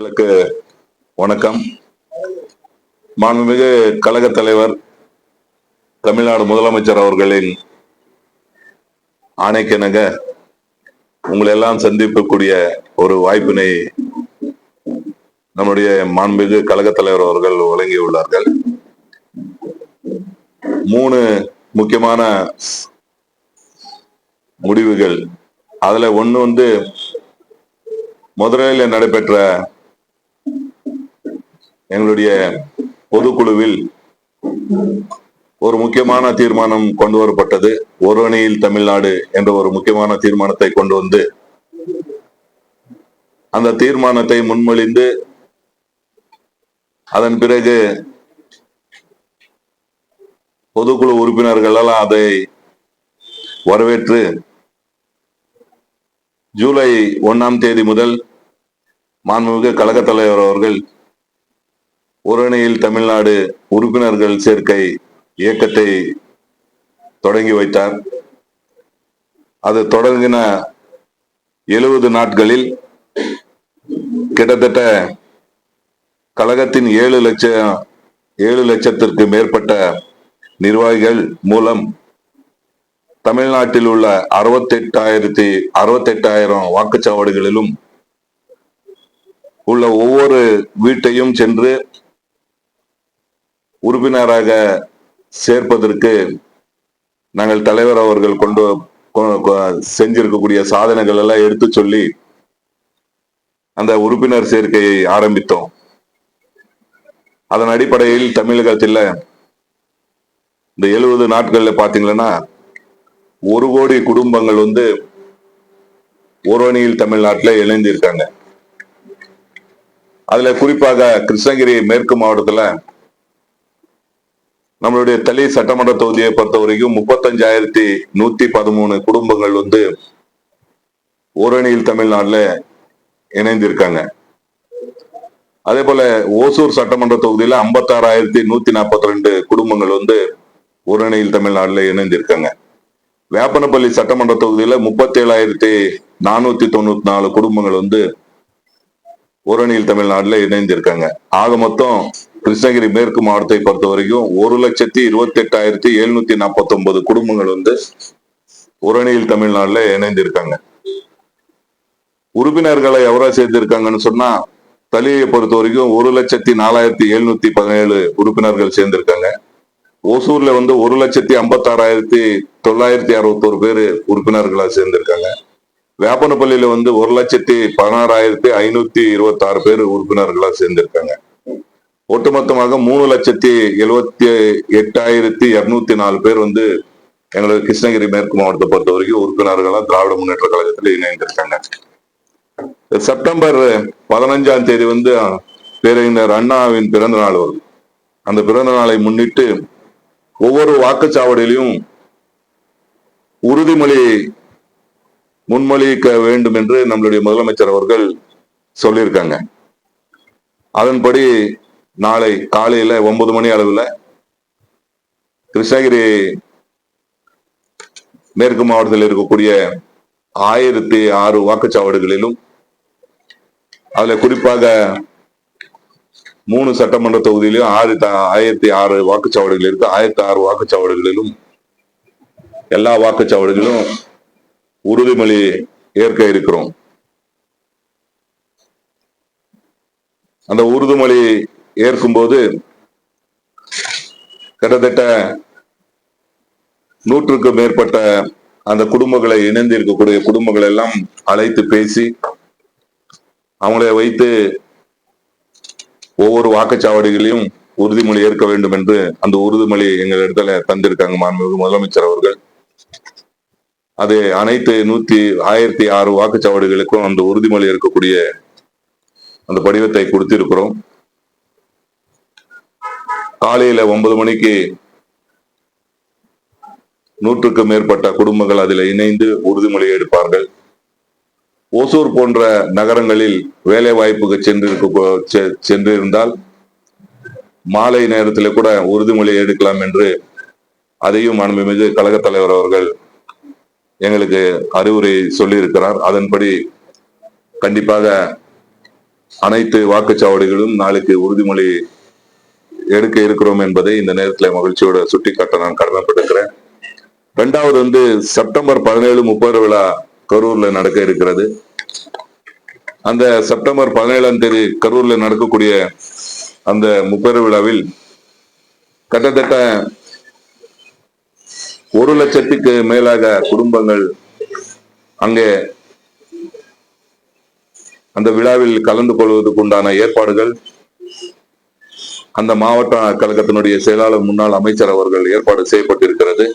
உங்களுக்கு வணக்கம். மாண்புமிகு கழக தலைவர் தமிழ்நாடு முதலமைச்சர் அவர்களின் ஆணைக்கிணங்க உங்களை எல்லாம் சந்திக்கக்கூடிய ஒரு வாய்ப்பினை நம்முடைய மாண்புமிகு கழக தலைவர் அவர்கள் வழங்கியுள்ளார்கள். மூணு முக்கியமான முடிவுகள். அதுல ஒன்று வந்து முதலில் நடைபெற்ற எங்களுடைய பொதுக்குழுவில் ஒரு முக்கியமான தீர்மானம் கொண்டு வரப்பட்டது ஒரு அணியில் தமிழ்நாடு என்ற ஒரு முக்கியமான தீர்மானத்தை கொண்டு வந்து அந்த தீர்மானத்தை முன்மொழிந்து அதன் பிறகு பொதுக்குழு உறுப்பினர்கள் எல்லாம் அதை வரவேற்று ஜூலை ஒண்ணாம் தேதி முதல் மாண்புமிகு கழகத் தலைவர் அவர்கள் ஒரணியில் தமிழ்நாடு உறுப்பினர்கள் சேர்க்கை இயக்கத்தை தொடங்கி வைத்தார். அது தொடங்கின எழுபது நாட்களில் கிட்டத்தட்ட கழகத்தின் ஏழு லட்சம் ஏழு லட்சத்திற்கு மேற்பட்ட நிர்வாகிகள் மூலம் தமிழ்நாட்டில் உள்ள அறுபத்தெட்டாயிரத்தி அறுபத்தெட்டாயிரம் வாக்குச்சாவடிகளிலும் உள்ள ஒவ்வொரு வீட்டையும் சென்று உறுப்பினராக சேர்ப்பதற்கு நாங்கள் தலைவர் அவர்கள் கொண்டு கொ- செஞ்சிருக்கக்கூடிய சாதனைகள் எல்லாம் எடுத்து சொல்லி அந்த உறுப்பினர் சேர்க்கையை ஆரம்பித்தோம். அதன் அடிப்படையில் தமிழகத்தில் இந்த எழுபது நாட்கள்ல பாத்தீங்கன்னா ஒரு கோடி குடும்பங்கள் வந்து ஒரு தமிழ்நாட்டில் இணைந்திருக்காங்க. அதுல குறிப்பாக கிருஷ்ணகிரி மேற்கு மாவட்டத்துல நம்மளுடைய தளி சட்டமன்ற தொகுதியை பொறுத்த வரைக்கும் முப்பத்தஞ்சாயிரத்தி நூத்தி பதிமூணு குடும்பங்கள் வந்து ஓரணியில் தமிழ்நாடுல இணைந்திருக்காங்க. அதே போல ஓசூர் சட்டமன்ற தொகுதியில ஐம்பத்தாறாயிரத்தி நூத்தி நாற்பத்தி ரெண்டு குடும்பங்கள் வந்து ஓரணியில் தமிழ்நாடுல இணைந்திருக்காங்க. வேப்பனப்பள்ளி சட்டமன்ற தொகுதியில முப்பத்தி ஏழாயிரத்தி நானூத்தி தொண்ணூத்தி நாலு குடும்பங்கள் வந்து ஓரணியில் தமிழ்நாடுல இணைந்திருக்காங்க. ஆக மொத்தம் கிருஷ்ணகிரி மேற்கு மாவட்டத்தை பொறுத்த வரைக்கும் ஒரு லட்சத்தி இருபத்தி எட்டாயிரத்தி எழுநூத்தி நாற்பத்தி ஒன்பது குடும்பங்கள் வந்து உரணியில் தமிழ்நாட்டில் இணைந்திருக்காங்க. உறுப்பினர்களை எவ்வளவு சேர்ந்திருக்காங்கன்னு சொன்னா தலியை பொறுத்த வரைக்கும் ஒரு லட்சத்தி நாலாயிரத்தி எழுநூத்தி பதினேழு உறுப்பினர்கள் சேர்ந்திருக்காங்க. ஓசூர்ல வந்து ஒரு லட்சத்தி ஐம்பத்தாறாயிரத்தி தொள்ளாயிரத்தி அறுபத்தோரு பேர் உறுப்பினர்களா சேர்ந்திருக்காங்க. வேப்பனப்பள்ளியில வந்து ஒரு லட்சத்தி பதினாறாயிரத்தி ஐநூத்தி இருபத்தி ஆறு பேர் உறுப்பினர்களா சேர்ந்திருக்காங்க. ஒட்டுமொத்தமாக மூணு லட்சத்தி எழுவத்தி எட்டாயிரத்தி இருநூத்தி நாலு பேர் வந்து எங்களுக்கு கிருஷ்ணகிரி மேற்கு மாவட்டத்தை பொறுத்த வரைக்கும் உறுப்பினர்களா திராவிட முன்னேற்ற கழகத்தில் இணைந்திருக்காங்க. செப்டம்பர் பதினஞ்சாம் தேதி வந்து பேரறிஞர் அண்ணாவின் பிறந்த நாள் வரும். அந்த பிறந்த நாளை முன்னிட்டு ஒவ்வொரு வாக்குச்சாவடியிலும் உறுதிமொழி முன்மொழிக்க வேண்டும் என்று நம்மளுடைய முதலமைச்சர் அவர்கள் சொல்லியிருக்காங்க. அதன்படி நாளை காலையில ஒன்பது மணி அளவுல கிருஷ்ணகிரி மேற்கு மாவட்டத்தில் இருக்கக்கூடிய ஆயிரத்தி ஆறு வாக்குச்சாவடிகளிலும் அதுல குறிப்பாக மூணு சட்டமன்ற தொகுதியிலும் ஆறு ஆயிரத்தி ஆறு வாக்குச்சாவடிகள் இருக்கு. ஆயிரத்தி ஆறு வாக்குச்சாவடிகளிலும் எல்லா வாக்குச்சாவடிகளும் உறுதிமொழி ஏற்க இருக்கிறோம். அந்த உறுதிமொழி ஏற்கும்போது கிட்டத்தட்ட நூற்றுக்கு மேற்பட்ட அந்த குடும்பங்களை இணைந்து இருக்கக்கூடிய குடும்பங்களை எல்லாம் அழைத்து பேசி அவங்களை வைத்து ஒவ்வொரு வாக்குச்சாவடிகளையும் உறுதிமொழி ஏற்க வேண்டும் என்று அந்த உறுதிமொழி எங்கள் இடத்துல தந்திருக்காங்க மாண்புமிகு முதலமைச்சர் அவர்கள். அது அனைத்து நூத்தி ஆயிரத்தி ஆறு வாக்குச்சாவடிகளுக்கும் அந்த உறுதிமொழி இருக்கக்கூடிய அந்த படிவத்தை கொடுத்திருக்கிறோம். காலையில ஒன்பது மணிக்கு நூற்றுக்கு மேற்பட்ட குடும்பங்கள் அதில் இணைந்து உறுதிமொழி எடுப்பார்கள். ஓசூர் போன்ற நகரங்களில் வேலை வாய்ப்புக்கு சென்று சென்றிருந்தால் மாலை நேரத்தில் கூட உறுதிமொழி எடுக்கலாம் என்று அதையும் மாண்புமிகு கழக தலைவர் அவர்கள் எங்களுக்கு அறிவுரை சொல்லியிருக்கிறார். அதன்படி கண்டிப்பாக அனைத்து வாக்குச்சாவடிகளும் நாளைக்கு உறுதிமொழி எடுக்க இருக்கிறோம் என்பதை இந்த நேரத்தில் மகிழ்ச்சியோட சுட்டிக்காட்ட நான் கடமைப்பட்டிருக்கிறேன். ரெண்டாவது வந்து செப்டம்பர் பதினேழு முப்பது விழா கரூர்ல நடக்க இருக்கிறது. அந்த செப்டம்பர் பதினேழாம் தேதி கரூர்ல நடக்கக்கூடிய அந்த முப்பெரு விழாவில் கிட்டத்தட்ட ஒரு லட்சத்துக்கு மேலாக குடும்பங்கள் அங்கே அந்த விழாவில் கலந்து கொள்வதற்குண்டான ஏற்பாடுகள் அந்த மாவட்ட கழகத்தினுடைய செயலாளர் முன்னாள் அமைச்சர் அவர்கள் ஏற்பாடு செய்யப்பட்டிருக்கிறது.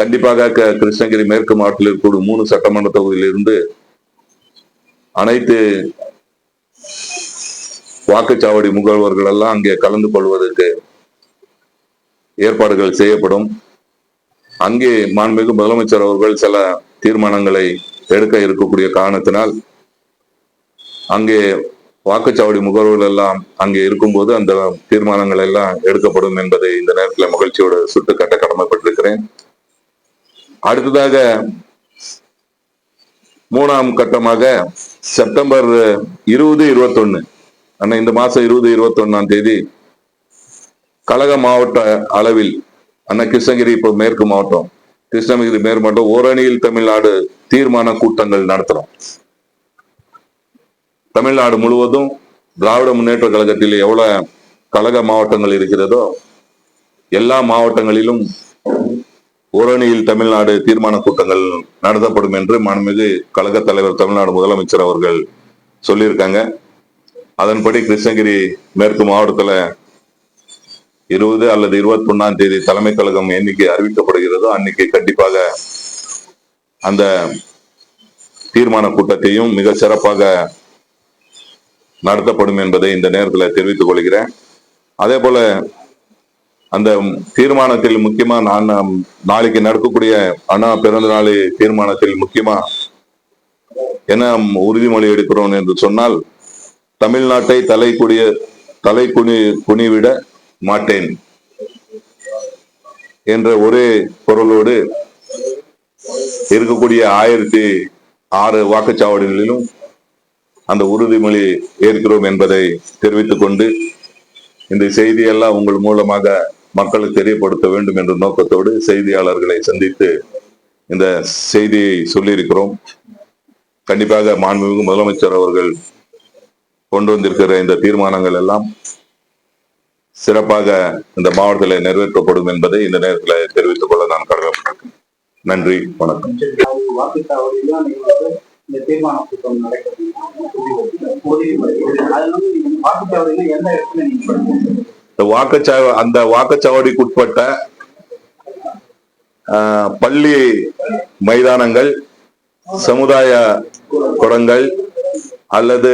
கண்டிப்பாக கிருஷ்ணகிரி மேற்கு மாவட்டத்தில் இருக்கக்கூடிய மூணு சட்டமன்ற தொகுதியிலிருந்து அனைத்து வாக்குச்சாவடி முகழ்வர்கள் எல்லாம் அங்கே கலந்து கொள்வதற்கு ஏற்பாடுகள் செய்யப்படும். அங்கே மாண்புமிகு முதலமைச்சர் அவர்கள் சில தீர்மானங்களை எடுக்க இருக்கக்கூடிய காரணத்தினால் அங்கே வாக்குச்சாவடி முகர்வுகள் எல்லாம் அங்கே இருக்கும்போது அந்த தீர்மானங்கள் எல்லாம் எடுக்கப்படும் என்பதை இந்த நேரத்தில் மகிழ்ச்சியோடு சுட்டுக்காட்ட கடமைப்பட்டிருக்கிறேன். அடுத்ததாக மூணாம் கட்டமாக செப்டம்பர் இருபது இருபத்தொன்னு அண்ணா இந்த மாசம் இருபது இருபத்தொன்னாம் தேதி கழக மாவட்ட அளவில் அண்ணா கிருஷ்ணகிரி இப்போ மேற்கு மாவட்டம் கிருஷ்ணகிரி மேற்கு மாவட்டம் ஓரணியில் தமிழ்நாடு தீர்மான கூட்டங்கள் நடத்துறோம். தமிழ்நாடு முழுவதும் திராவிட முன்னேற்ற கழகத்தில் எவ்வளவு கழக மாவட்டங்கள் இருக்கிறதோ எல்லா மாவட்டங்களிலும் ஓரணியில் தமிழ்நாடு தீர்மான கூட்டங்கள் நடத்தப்படும் என்று மாண்புமிகு கழக தலைவர் தமிழ்நாடு முதலமைச்சர் அவர்கள் சொல்லியிருக்காங்க. அதன்படி கிருஷ்ணகிரி மேற்கு மாவட்டத்தில் இருபது அல்லது இருபத்தி ஒன்னாம் தேதி தலைமை கழகம் எண்ணிக்கை அறிவிக்கப்படுகிறதோ அன்னைக்கு கண்டிப்பாக அந்த தீர்மான கூட்டத்தையும் மிக சிறப்பாக நடத்தப்படும் என்பதை இந்த நேரத்தில் தெரிவித்துக் கொள்கிறேன். அதே போல அந்த தீர்மானத்தில் முக்கியமா நான் நாளைக்கு நடக்கக்கூடிய அண்ணா பிறந்த நாள் தீர்மானத்தில் முக்கியமா என்ன உறுதிமொழி எடுக்கிறோம் என்று சொன்னால் தமிழ்நாட்டை தலை குடிய தலை குனி குனிவிட மாட்டேன் என்ற ஒரே குரலோடு இருக்கக்கூடிய ஆயிரத்தி ஆறு வாக்குச்சாவடிகளிலும் அந்த உறுதிமொழி ஏற்கிறோம் என்பதை தெரிவித்துக் கொண்டு இந்த செய்தியெல்லாம் உங்கள் மூலமாக மக்களுக்கு தெரியப்படுத்த வேண்டும் என்ற நோக்கத்தோடு செய்தியாளர்களை சந்தித்து இந்த செய்தியை சொல்லியிருக்கிறோம். கண்டிப்பாக மாண்புமிகு முதலமைச்சர் அவர்கள் கொண்டு வந்திருக்கிற இந்த தீர்மானங்கள் எல்லாம் சிறப்பாக இந்த மாவட்டத்தில் நிறைவேற்றப்படும் என்பதை இந்த நேரத்தில் தெரிவித்துக் கொள்ள நான் கடமைப்பட்டிருக்கேன். நன்றி வணக்கம். இந்த தீர்மான கூட்டம் நடக்கிறது. வாக்குச்சாவடியில எந்த இடத்துல நீங்க இந்த அந்த வாக்குச்சாவடிக்குட்பட்ட பள்ளி மைதானங்கள் சமுதாய குளங்கள் அல்லது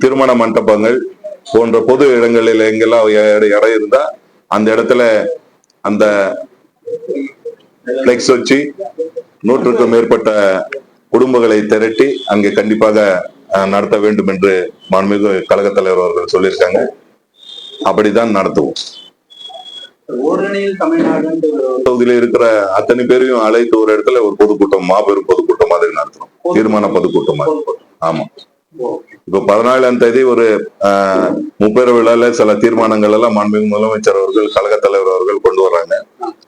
திருமண மண்டபங்கள் போன்ற பொது இடங்களில் எங்கெல்லாம் இடம் இருந்தா அந்த இடத்துல அந்த பிளெக்ஸ் வச்சு நூற்றுக்கும் மேற்பட்ட குடும்பங்களை திரட்டி அங்கே கண்டிப்பாக நடத்த வேண்டும் என்று மாண்புமிகு கழகத் தலைவர் அவர்கள் சொல்லியிருக்காங்க. அப்படிதான் நடத்துவோம். தொகுதியில இருக்கிற அத்தனை பேரையும் அழைத்து ஒரு இடத்துல ஒரு பொதுக்கூட்டம் மாபெரும் பொதுக்கூட்டம் மாதிரி நடத்துறோம். தீர்மான பொதுக்கூட்டம் மாதிரி. ஆமா. இப்ப பதினாலாம் தேதி ஒரு ஆஹ், முப்பெரு விழால சில தீர்மானங்கள் எல்லாம் மாண்புமிகு முதலமைச்சர் அவர்கள் கழக தலைவர் அவர்கள் கொண்டு வர்றாங்க.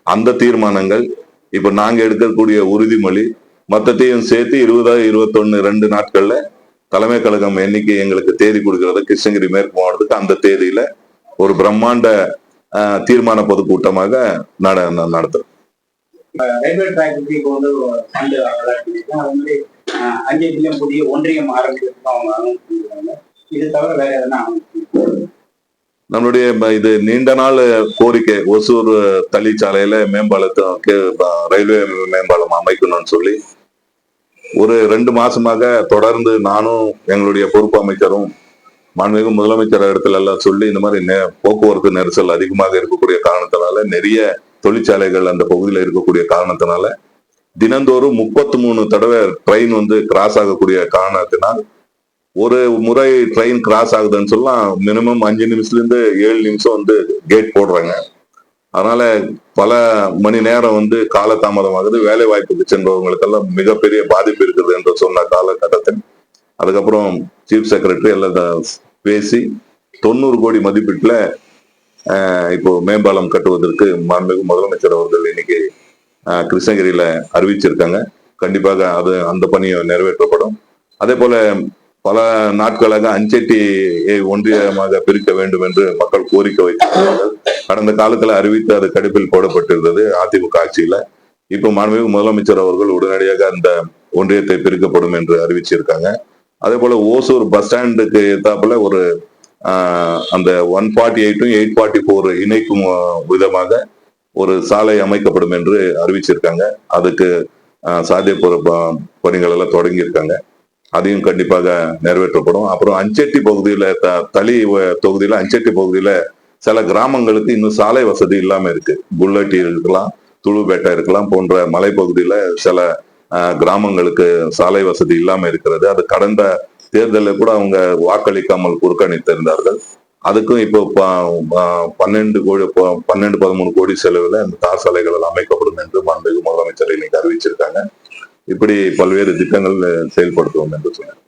அந்த தீர்மானங்கள் இப்ப நாங்க எடுக்கக்கூடிய உறுதிமொழி மொத்தத்தையும் சேர்த்து இருபதா இருபத்தொன்னு ரெண்டு நாட்கள்ல தலைமை கழகம் எண்ணிக்கை எங்களுக்கு தேதி கொடுக்கறது கிருஷ்ணகிரி மேற்கு மாவட்டத்துக்கு அந்த தேதியில ஒரு பிரம்மாண்ட தீர்மான பொதுக்கூட்டமாக நட நடத்துறோம். ரயில்வே ட்ராக் பத்தி இப்போ வந்து ஃபண்டு அலாட் பண்ணிருக்காங்க அது மாதிரி அஹ், அஞ்சு பில்லியன் புதிய ஒன்றியம் ஆரம்பிக்கிறதுக்கு அவங்க அனௌன்ஸ் பண்ணிருக்காங்க. இது தவிர வேற எதனா announce நம்மளுடைய இது நீண்ட நாள் கோரிக்கை ஒசூர் தளிச்சாலையில மேம்பாலத்தை கே- ப- ரயில்வே மேம்பாலம் அமைக்கணும்னு சொல்லி ஒரு ரெண்டு மாசமாக தொடர்ந்து நானும் எங்களுடைய பொறுப்பு அமைச்சரும் மாண்புமிகு முதலமைச்சர் இடத்துல எல்லாம் சொல்லி இந்த மாதிரி நெ- போக்குவரத்து நெரிசல் அதிகமாக இருக்கக்கூடிய காரணத்தினால நிறைய தொழிற்சாலைகள் அந்த பகுதியில் இருக்கக்கூடிய காரணத்தினால தினந்தோறும் முப்பத்தி மூணு தடவை ட்ரெயின் வந்து கிராஸ் ஆகக்கூடிய காரணத்தினால் ஒரு முறை ட்ரெயின் கிராஸ் ஆகுதுன்னு சொல்லலாம் மினிமம் அஞ்சு நிமிஷத்துல இருந்து ஏழு நிமிஷம் வந்து கேட் போடுறாங்க. அதனால பல மணி நேரம் வந்து காலதாமதமாகுது. வேலை வாய்ப்புக்கு சென்றவங்களுக்கெல்லாம் மிகப்பெரிய பாதிப்பு இருக்குது என்று சொன்ன காலகட்டத்தில். அதுக்கப்புறம் சீஃப் செக்ரட்டரி எல்லாம் பேசி தொண்ணூறு கோடி மதிப்பீட்டில் இப்போ மேம்பாலம் கட்டுவதற்கு மாண்புமிகு முதலமைச்சர் அவர்கள் இன்னைக்கு கிருஷ்ணகிரியில் கிருஷ்ணகிரியில அறிவிச்சிருக்காங்க. கண்டிப்பாக அது அந்த பணியை நிறைவேற்றப்படும். அதே போல பல நாட்களாக அஞ்செட்டியை ஒன்றியமாக பிரிக்க வேண்டும் என்று மக்கள் கோரிக்கை வைத்திருந்தார்கள் கடந்த காலத்தில் அறிவித்து அது கடுப்பில் போடப்பட்டிருந்தது அதிமுக ஆட்சியில. இப்போ மாண்புமிகு முதலமைச்சர் அவர்கள் உடனடியாக அந்த ஒன்றியத்தை பிரிக்கப்படும் என்று அறிவிச்சிருக்காங்க. அதே போல ஓசூர் பஸ் ஸ்டாண்டுக்கு எத்தாப்புல ஒரு ஆஹ், அந்த ஒன் ஃபார்ட்டி எயிட்டும் எயிட் ஃபார்ட்டி ஃபோர் இணைக்கும் விதமாக ஒரு சாலை அமைக்கப்படும் என்று அறிவிச்சிருக்காங்க. அதுக்கு ஆஹ், பணிகள் எல்லாம் தொடங்கியிருக்காங்க. அதையும் கண்டிப்பாக நிறைவேற்றப்படும். அப்புறம் அஞ்செட்டி பகுதியில த- தளி வ- தொகுதியில அஞ்செட்டி பகுதியில சில கிராமங்களுக்கு இன்னும் சாலை வசதி இல்லாம இருக்கு. புல்லட்டி இருக்கலாம் துளுபேட்டை இருக்கலாம் போன்ற மலைப்பகுதியில சில கிராமங்களுக்கு சாலை வசதி இல்லாம இருக்கிறது. அது கடந்த தேர்தலில் கூட அவங்க வாக்களிக்காமல் புறக்கணித்திருந்தார்கள். அதுக்கும் இப்போ பன்னெண்டு கோடி பன்னெண்டு பதிமூணு கோடி செலவில் இந்த தார் சாலைகள் அமைக்கப்படும் என்று மாண்புமிகு முதலமைச்சர் இன்னைக்கு அறிவிச்சிருக்காங்க. இப்படி பல்வேறு திட்டங்கள் செயல்படுத்துவோம் என்று சொன்னார்.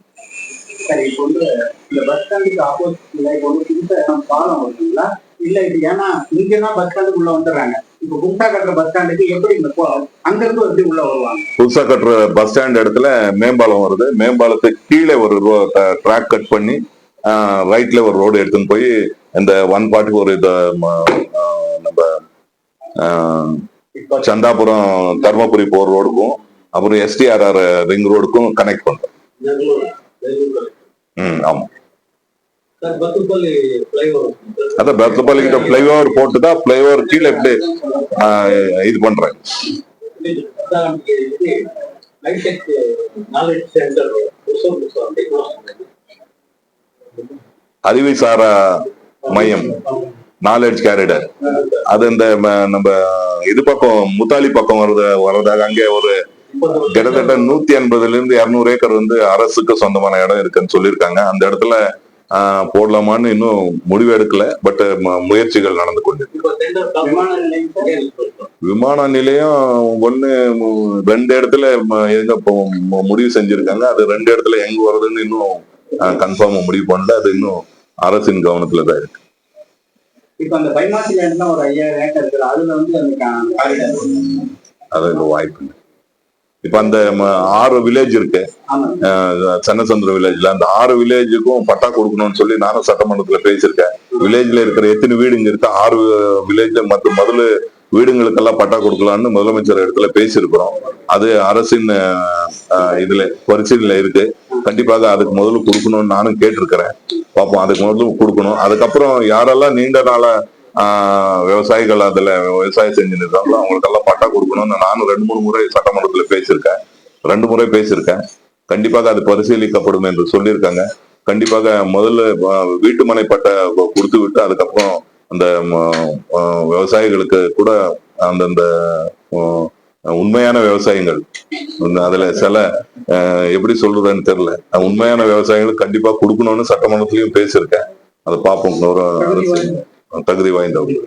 இல்ல இது ஏன்னா இங்கதான் பஸ் ஸ்டாண்டுக்கு உள்ள வந்துடுறாங்க. இப்போ புதுசா கட்டுற பஸ் ஸ்டாண்டுக்கு எப்படி அங்க இருந்து எப்படி உள்ள வருவாங்க? புதுசா கட்டுற பஸ் ஸ்டாண்ட் இடத்துல மேம்பாலம் வருது. மேம்பாலத்துக்கு கீழே ஒரு ட்ராக் கட் பண்ணி ரைட்ல ஒரு ரோடு எடுத்துன்னு போய் இந்த ஒன் ஃபார்ட்டி ஒரு நம்ம சந்தாபுரம் தர்மபுரி போற ரோடுக்கும் அப்புறம் எஸ்டிஆர்ஆர் ரிங் ரோடுக்கும் கனெக்ட் பண்றோம். ம் ஆமா. அதான் பெத்தப்பள்ளி கிட்ட பிளைஓவர் போட்டு தான் பிளைஓவர் கீழே எப்படி இது பண்றேன் அறிவை சாரா மையம் நாலேஜ் கேரிடர் அது இந்த நம்ம இது பக்கம் முத்தாலி பக்கம் வருது வர்றதாக அங்கே ஒரு கிட்டத்தட்ட நூத்தி எண்பதுல இருந்து இருநூறு ஏக்கர் வந்து அரசுக்கு சொந்தமான இடம் இருக்குன்னு சொல்லியிருக்காங்க. அந்த இடத்துல போடலாமான்னு இன்னும் முடிவு எடுக்கல. பட் முயற்சிகள் நடந்து கொண்டிருக்கு. விமான நிலையம் ஒண்ணு மு- ரெண்டு இடத்துல எங்க முடிவு செஞ்சிருக்காங்க. அது ரெண்டு இடத்துல எங்க வருதுன்னு இன்னும் கன்ஃபார்மா முடிவு பண்ணல. அது இன்னும் அரசின் கவனத்துல தான் இருக்கு. அது வாய்ப்பு இல்லை. இப்ப அந்த ஆறு வில்லேஜ் இருக்கு. சன்னசந்திர வில்லேஜ்ல அந்த ஆறு வில்லேஜுக்கும் பட்டா கொடுக்கணும்னு சொல்லி நானும் சட்டமன்றத்துல பேசியிருக்கேன். வில்லேஜ்ல இருக்கிற எத்தனை வீடுங்க இருக்கு? ஆறு வில்லேஜ்ல மற்ற முதல்ல வீடுங்களுக்கெல்லாம் பட்டா கொடுக்கலாம்னு முதலமைச்சர் இடத்துல பேசியிருக்கிறோம். அது அரசின் இதுல பரிசீலனை இருக்கு. கண்டிப்பாக அதுக்கு முதல்ல கொடுக்கணும்னு நானும் கேட்டிருக்கிறேன். பார்ப்போம் அதுக்கு முதல்ல கொடுக்கணும். அதுக்கப்புறம் யாரெல்லாம் நீண்ட நாள விவசாயிகள் அதுல விவசாயம் செஞ்சு இருக்காங்களோ அவங்களுக்கெல்லாம் பட்டா கொடுக்கணும்னு நானும் ரெண்டு மூணு முறை சட்டமன்றத்துல பேசியிருக்கேன். ரெண்டு முறை பேசியிருக்கேன். கண்டிப்பாக அது பரிசீலிக்கப்படும் என்று சொல்லியிருக்காங்க. கண்டிப்பாக முதல்ல அஹ், வீட்டுமனை பட்டா கொடுத்து விட்டு அதுக்கப்புறம் அந்த விவசாயிகளுக்கு கூட அந்தந்த உண்மையான விவசாயிகள் அதுல சில எப்படி சொல்றதுன்னு தெரியல. உண்மையான விவசாயிகளுக்கு கண்டிப்பா கொடுக்கணும்னு சட்டமன்றத்திலயும் பேசியிருக்கேன். அதை பார்ப்போம். தகுதி வாய்ந்தவங்க